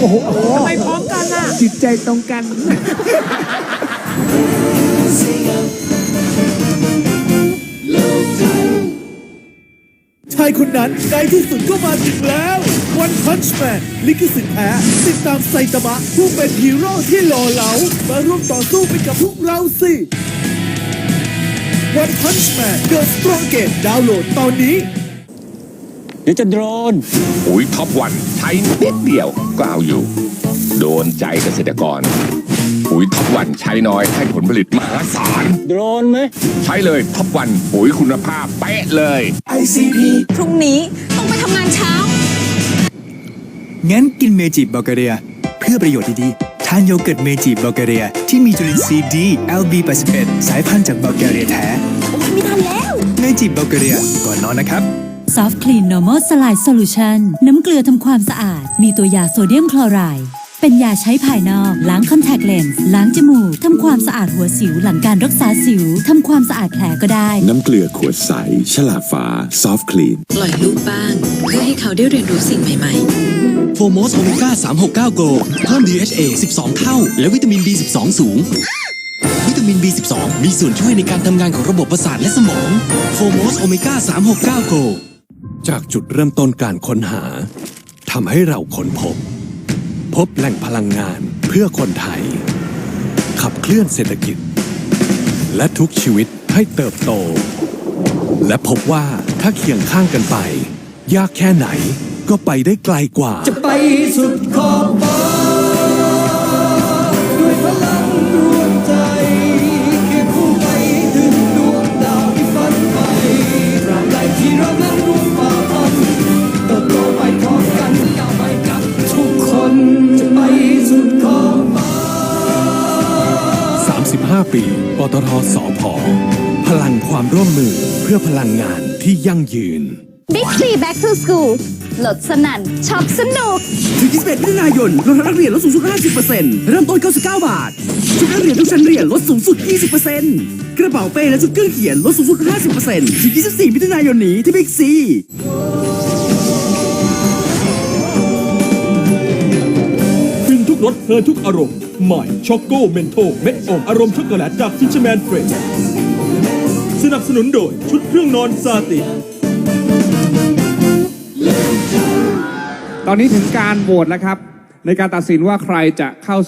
โอ้โหทำไมพร้อมกันอะ จิตใจตรงกัน ชายคนนั้นในที่สุดก็มาถึงแล้ว One Punch Man ลิขสิทธิ์แท้ติดตามไซตามะผู้เป็นฮีโร่ที่หล่อเหลา มาร่วมต่อสู้ไปกับพวกเราสิ One Punch Man The Strongest ดาวน์โหลดตอนนี้ เดี๋ยวจะโดรนปุ๋ยท็อปวันใช้นิดเดียวก็เอาอยู่ โดนใจเกษตรกรปุ๋ยท็อปวันใช้น้อยให้ผลผลิตมหาศาล โดรนไหม ใช้เลยท็อปวันปุ๋ยคุณภาพเป๊ะเลยพรุ่งนี้ต้องไปทำงานเช้า งั้นกินเมจิบัลแกเรีย เพื่อประโยชน์ดีๆ ทานโยเกิร์ตเมจิบัลแกเรีย ที่มีจุลินทรีย์ดี LB81 สายพันธุ์จากบัลแกเรียแท้ไม่ทันแล้ว เมจิบัลแกเรียก่อนนอนนะครับ Soft Clean Normal Slide Solution น้ำเกลือทำความสะอาด มีตัวยาโซเดียมคลอไรด์เป็นยาใช้ภายนอก ล้างคอนแทคเลนส์ล้างจมูก ทำความสะอาดหัวสิวหลังการรักษาสิว ทำความสะอาดแผลก็ได้ น้ำเกลือขวดใส ฉลากฟ้าซอฟต์คลีนปล่อยลูกบ้าง เพื่อให้เขาได้เรียนรู้สิ่งใหม่โฟโมสโอเมก้า369 Go เพิ่ม DHA 12 เท่า และวิตามิน B12 สูงวิตามิน B12 มีส่วนช่วยในการทำงานของระบบประสาทและสมอง โฟโมสโอเมก้า369 Go จากจุดเริ่มต้นการค้นหาทำให้เราค้นพบ พบแหล่งพลังงานเพื่อคนไทย ขับเคลื่อนเศรษฐกิจ และทุกชีวิตให้เติบโต และพบว่าถ้าเคียงข้างกันไป ยากแค่ไหนก็ไปได้ไกลกว่า จะไปสุดขอบฟ้า ปี ปตทสอพอพลังความร่วมมือเพื่อพลังงานที่ยั่งยืน Big Three Back to School ลดสนั่นช็อปสนุก ถึง21มิถุนายนลดนักเรียนลดสูงสุด 50%เริ่มต้น 99 บาท ชุดนักเรียนทุกชั้นเรียนลดสูงสุด 20%กระเป๋าเป้และชุดเครื่องเขียนลดสูงสุด 50%ถึง24มิถุนายนนี้ที่บิ๊ก สเพลินทุกอารมณ์ ใหม่ช็อกโกเมนโทเม็ดอมอารมณ์ช็อกโกแลตจากฟิชแมนเฟรชสนับสนุนโดยชุดเครื่องนอนซาติ ตอนนี้ถึงการโหวตแล้วครับ ในการตัดสินว่าใครจะเข้า